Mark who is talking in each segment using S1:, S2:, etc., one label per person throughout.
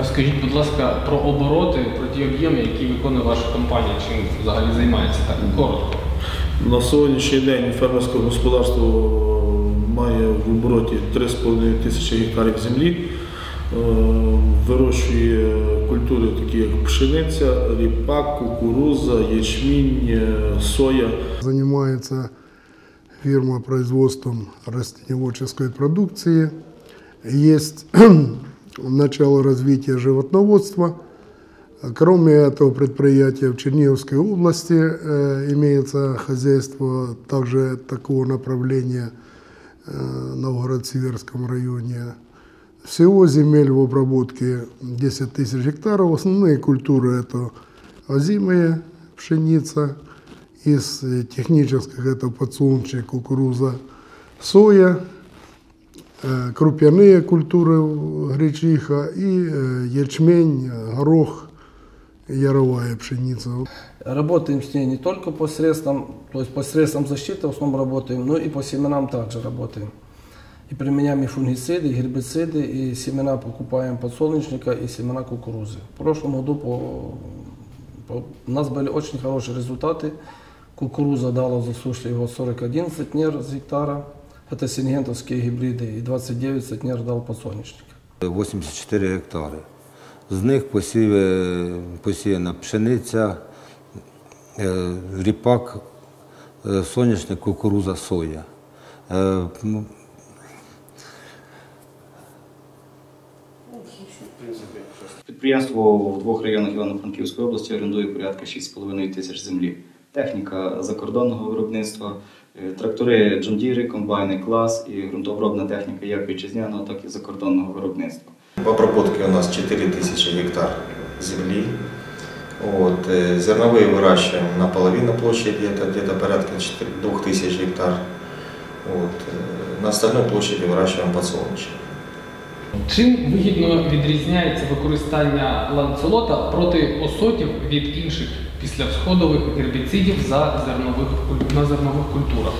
S1: Розкажіть, будь ласка, про обороти, про ті об'єми, які виконує ваша компанія, чим взагалі займається так коротко.
S2: На сьогоднішній день фермерське господарство має в обороті 3,5 тисячі гектарів землі. Е, Вирощує культури, такі як пшениця, ріпак, кукуруза, ячмінь, е, соя.
S3: Занимается фирма производством растениеводческой продукции. Есть начало развития животноводства. Кроме этого предприятия в Черниговской области э, имеется хозяйство также такого направления э, Новгород-Северском районе. Всего земель в обработке 10 тысяч гектаров. Основные культуры это озимые, пшеница, из технических это подсолнечник, кукуруза, соя, э, крупяные культуры э, гречиха и э, ячмень, э, горох, яровая пшеница.
S4: Работаем с ней не только посредством, то есть посредством защиты в основном работаем, но и по семенам также работаем. И применяем и фунгициды, и гербициды, и семена покупаем подсолнечника, и семена кукурузы. В прошлом году по, по- у нас были очень хорошие результаты. Кукуруза дала засушливый год 41 центнер с гектара. Это сингентовские гибриды, и 29 центнер дал подсолнечник.
S5: 84 гектари. З них посіве, посіяна пшениця, е, ріпак, е, соняшник, кукуруза, соя. Е,
S6: Підприємство в двох районах Івано-Франківської області орендує порядка 6,5 тисяч землі. Техніка закордонного виробництва, трактори, джондіри, комбайни, клас і ґрунтообробна техніка як вітчизняного, так і закордонного виробництва.
S7: В обработке у нас 4000 гектар земли. Вот, э, зерновые выращиваем наполовину площади, это где-то порядка 4 2000 гектар. Вот, э, на остальной площади выращиваем подсолнечник.
S1: Чим вигідно відрізняється використання ланцелота проти осотів від інших післявсходових гербіцидів за зернових, куль- на зернових культурах?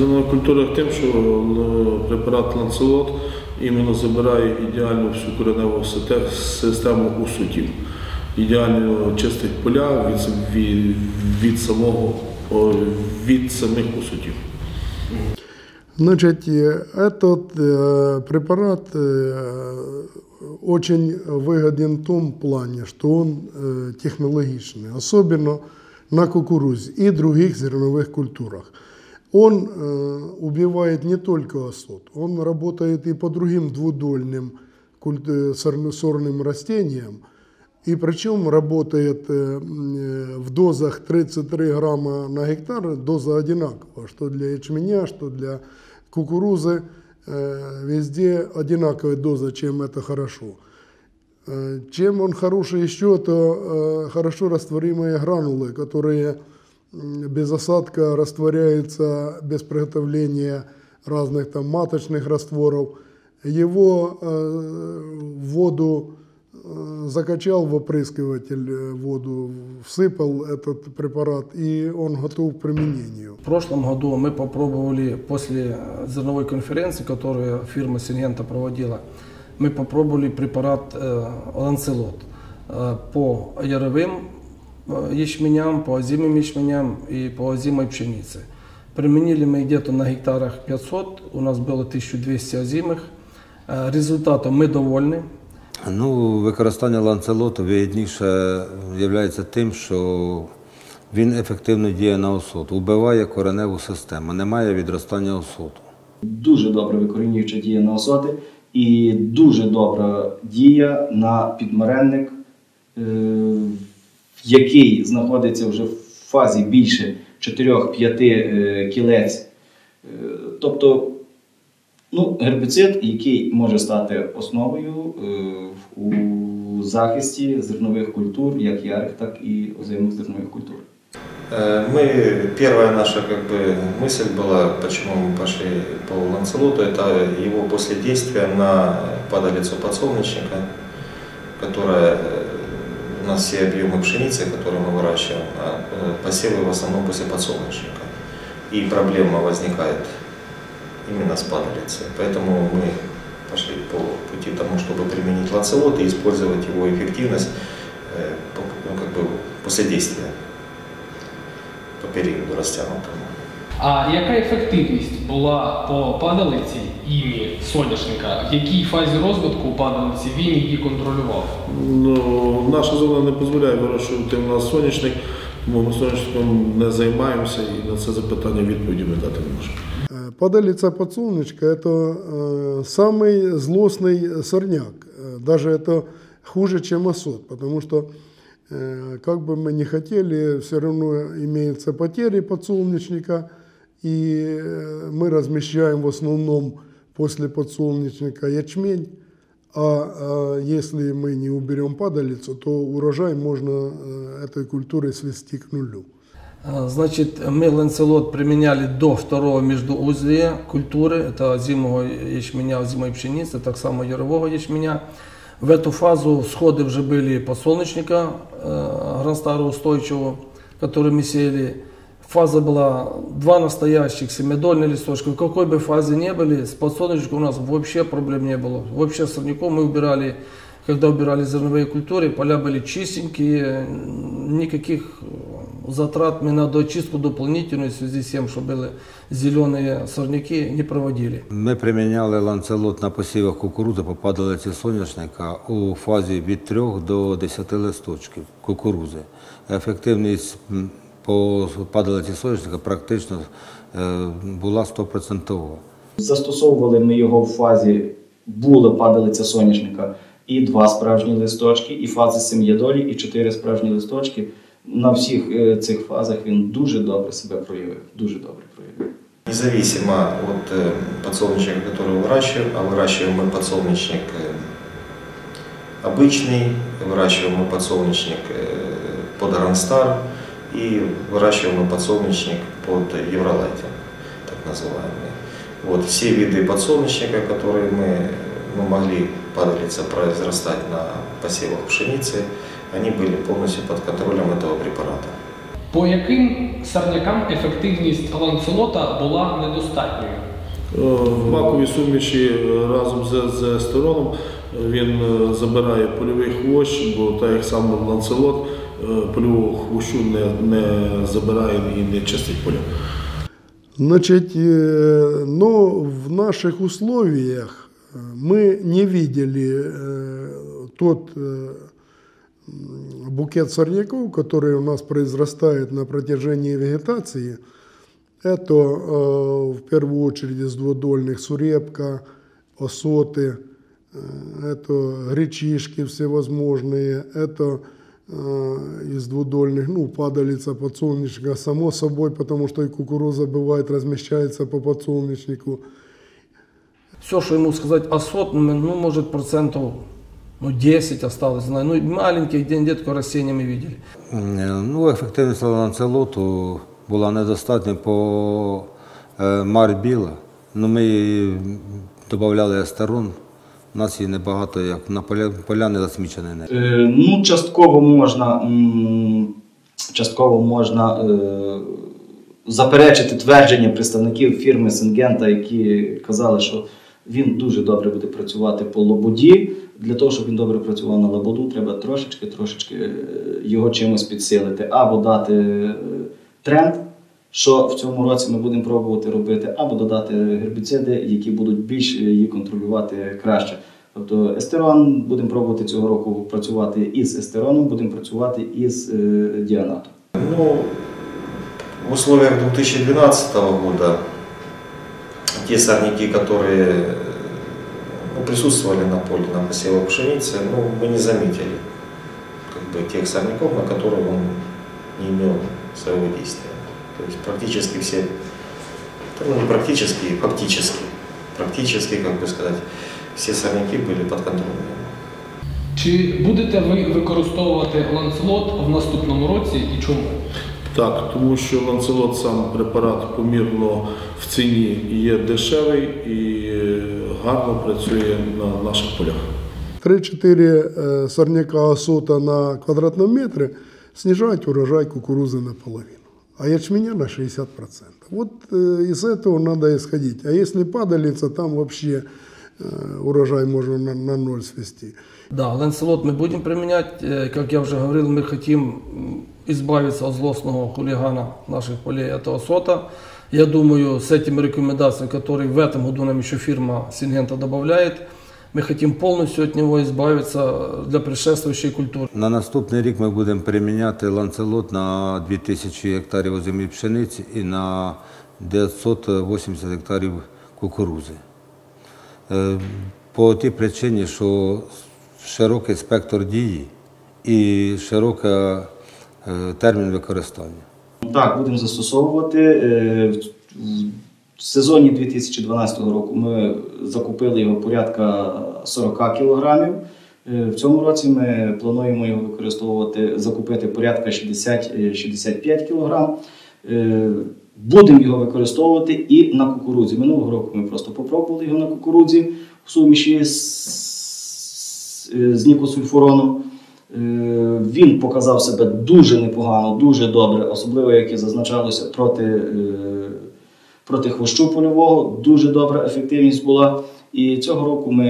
S2: На культурах тим, що е, препарат ланцелот іменно забирає ідеальну всю кореневу сите- систему усутів. Ідеально чистить поля від, сам- від, від самого о, від самих усутів.
S3: Значит, э, этот э, препарат э, очень выгоден в том плане, что он э, технологичный, особенно на кукурузе и других зерновых культурах. Он э, убивает не только осот, он работает и по другим двудольным э, сорн- сорным растениям, и причем работает в дозах 33 грамма на гектар, доза одинакова, что для ячменя, что для кукурузы, везде одинаковая доза, чем это хорошо. Э, Чем он хороший еще, то э, хорошо растворимые гранулы, которые без осадка растворяются без приготовления разных там маточных растворов. Его э, в воду э, закачал в опрыскиватель э, воду, всыпал этот препарат, и он готов к применению.
S4: В прошлом году мы попробовали после зерновой конференции, которую фирма Сингента проводила, мы попробовали препарат э, Ланцелот э, по яровым э, ячменям, по озимым ячменям и по озимой пшенице. Применили мы где-то на гектарах 500, у нас было 1200 озимых. Э, Результатом мы довольны.
S5: Ну, використання ланцелоту вигідніше є тим, що він ефективно діє на осот, вбиває кореневу систему, немає відростання осоту.
S6: Дуже добре викорінююча дія на осоти і дуже добра дія на підмаренник, е, який знаходиться вже в фазі більше 4-5 е, кілець. Е, Тобто ну, гербіцид, який може стати основою е, у захисті зернових культур, як ярих, так і озимих зернових культур.
S7: Э, Мы, первая наша как бы, мысль была, почему мы пошли по ланцелоту, это его после действия на падалицу подсолнечника, которая э, у нас все объемы пшеницы, которые мы выращиваем, а, э, посевы в основном после подсолнечника. И проблема возникает именно с падалицей. Поэтому мы пошли по пути тому, чтобы применить ланцелот и использовать его эффективность э, по- ну, как бы после действия по периоду растянутому.
S1: А яка ефективність була по падалиці імі соняшника? В якій фазі розвитку падалиці він її контролював?
S2: Ну, наша зона не дозволяє вирощувати у нас соняшник, тому ми соняшником не займаємося і на це запитання відповіді ми дати не можемо.
S3: Падалица подсолнечка – это э, самый злостный сорняк. Э, Даже это хуже, чем осот, потому что э, как бы мы ни хотели, все равно имеются потери подсолнечника, и мы размещаем в основном после подсолнечника ячмень, а, а если мы не уберем падалицу, то урожай можно этой культурой свести к нулю.
S4: А, Значит, мы ланцелот применяли до второго междуузлия культуры, это зимого ячменя, зимой пшеницы, так само ярового ячменя. В эту фазу всходы уже были подсолнечника э, гранстара устойчивого, который мы сеяли. Фаза была два настоящих, семидольные листочка. В какой бы фазе не были, с подсолнечником у нас вообще проблем не было. Вообще сорняком мы убирали, когда убирали зерновые культуры, поля были чистенькие, никаких э, затрат мы на доочистку дополнительную в связи с тем, что были зеленые сорняки, не проводили.
S5: Ми приміняли ланцелот на посівах кукурудзи по падалиці соняшника у фазі від 3 до 10 листочків кукурудзи. Ефективність м, по падалиці соняшника практично е, була 100%.
S6: Застосовували ми його в фазі була падалиця соняшника і два справжні листочки, і фази сем'єдолі, і чотири справжні листочки. На всіх е, цих фазах він дуже добре себе проявив. Дуже добре проявив.
S7: Независимо от э, подсолнечника, который выращиваем, а выращиваем мы подсолнечник э, обычный, выращиваем мы подсолнечник э, под Гранстар и выращиваем мы подсолнечник под Евролайте, так называемый. Вот все виды подсолнечника, которые мы, мы могли падалица произрастать на посевах пшеницы, они были полностью под контролем этого препарата.
S1: По яким сорнякам ефективність ланцелота була недостатньою?
S2: Е, В маковій суміші е, разом з, з естероном е, він е, забирає польовий хвощ, бо так як сам ланцелот е, польового хвощу не, не забирає і не чистить поля.
S3: Значит, э, но в наших условиях э, мы не видели э, тот э, м, букет сорняков, который у нас произрастает на протяжении вегетации. Это э, в первую очередь из двудольных сурепка, осоты, э, это гречишки всевозможные, это э, из двудольных, ну, падалица подсолнечника, само собой, потому что и кукуруза бывает размещается по подсолнечнику.
S4: Все, что ему сказать осот, ну, ну, может, процентов ну, 10 осталось. Ну, маленьких, растения мы видели.
S5: Е, Ну, ефективність ланцелоту була недостатня по е, марь біла. Ну, ми її додавали естерон. У нас її небагато, як на поля, поля не засмічені.
S6: Е, ну, частково можна, частково можна е, заперечити твердження представників фірми Сингента, які казали, що він дуже добре буде працювати по лободі. Для того, щоб він добре працював на лободу, треба трошечки, трошечки е, його чимось підсилити. Або дати е, тренд, що в цьому році ми будемо пробувати робити, або додати гербіциди, які будуть більш її контролювати краще. Тобто естерон будемо пробувати цього року працювати із естероном, будемо працювати із е, діанатом.
S7: Ну, в условиях 2012 года те сорняки, которые присутствовали на поле на посевах пшеницы, ну, мы не заметили как бы, тех сорняков, на которые он не имел своего действия. То есть практически все, ну практически, фактически, практически, как бы сказать, все сорняки были под контролем.
S1: Чи будете ви використовувати ланцелот в наступному році і чому?
S2: Так, тому що ланцелот сам препарат помірно в ціні і є дешевий і е, гарно працює на наших полях.
S3: 3-4 э, сорняка осота на квадратном метре снижают урожай кукурузы наполовину, а ячменя на 60%. Вот э, из этого надо исходить. А если падалица, там вообще э, урожай можно на, на ноль свести.
S4: Да, ланцелот мы будем применять. Э, Как я уже говорил, мы хотим м, избавиться от злостного хулигана наших полей, этого сота. Я думаю, с этими рекомендациями, которые в этом году нам еще фирма Сингента добавляет, мы хотим полностью от него избавиться для предшествующей культуры.
S5: На наступний рік ми будемо приміняти ланцелот на 2000 гектарів землі пшениці і на 980 гектарів кукурузи. Е, По тій причині, що широкий спектр дії і широкий е, термін використання.
S6: Так, будемо застосовувати. Е, В сезоні 2012 року ми закупили його порядка 40 кілограмів. В цьому році ми плануємо його використовувати, закупити порядка 60-65 кілограм. Будемо його використовувати і на кукурудзі. Минулого року ми просто попробували його на кукурудзі в суміші з, з нікосульфуроном. Е, Він показав себе дуже непогано, дуже добре, особливо як і зазначалося проти, е, проти хвощу польового. Дуже добра ефективність була. І цього року ми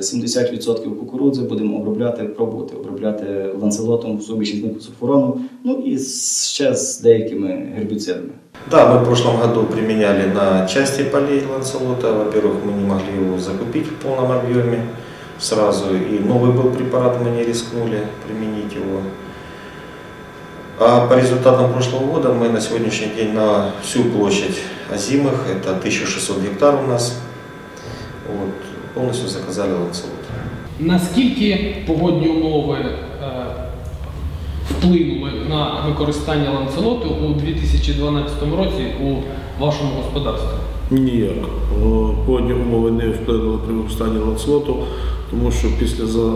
S6: 70% кукурудзи будемо обробляти, пробувати обробляти ланцелотом в суміші з никосульфуроном, ну і з- ще з деякими гербіцидами.
S7: Да, мы в прошлом году применяли на части полей ланцелота. Во-первых, мы не могли его закупить в полном объеме сразу. И новый был препарат, мы не рискнули применить его. А по результатам прошлого года мы на сегодняшний день на всю площадь озимых, это 1600 гектар у нас, вот, полностью заказали ланцелот.
S1: Наскільки погодні умови е, вплинули на використання ланцелоту у 2012 році у вашому господарстві?
S2: Ніяк. Погодні умови не вплинули при використанні ланцелоту, тому що після, за,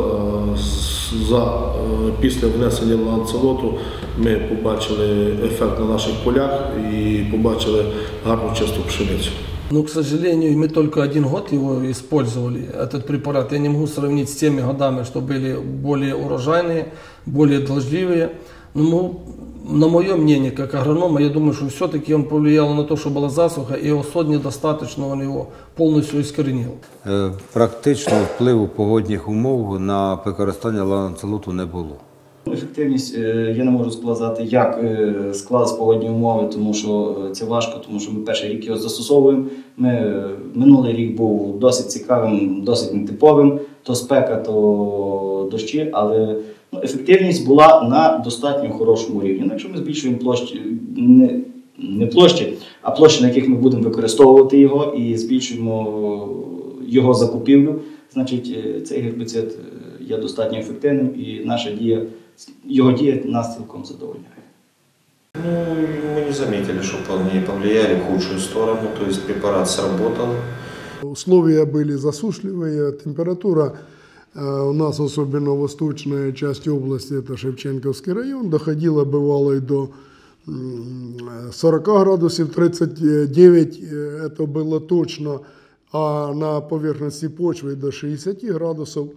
S2: за, е, після внесення ланцелоту ми побачили ефект на наших полях і побачили гарну чисту пшеницю.
S4: Но, к сожалению, мы только один год его использовали, этот препарат. Я не могу сравнить с теми годами, что были более урожайные, более дождливые. Но мы- на мое мнение, как агронома, я думаю, что все-таки он повлиял на то, что была засуха, и осод недостаточно, он его полностью искоренил.
S5: Е, Практичного впливу погодних умов на використання ланцелоту не було.
S6: Ефективність е, я не можу сказати, як е, склались погодні умови, тому що е, це важко, тому що ми перший рік його застосовуємо. Ми, минулий рік був досить цікавим, досить нетиповим, то спека, то дощі, але ну, ефективність була на достатньо хорошому рівні. Ну, якщо ми збільшуємо площі, не, не площі, а площі, на яких ми будемо використовувати його, і збільшуємо його закупівлю, значить цей гербіцид є достатньо ефективним і наша дія, його дія нас цілком задовольняє.
S7: Ну, мы не заметили, что они повлияли в худшую сторону, то есть препарат сработал.
S3: Условия были засушливые, температура э, у нас, особенно восточная часть области, это Шевченковский район, доходила бывало и до м, 40 градусов, 39 э, это было точно, а на поверхности почвы до 60 градусов.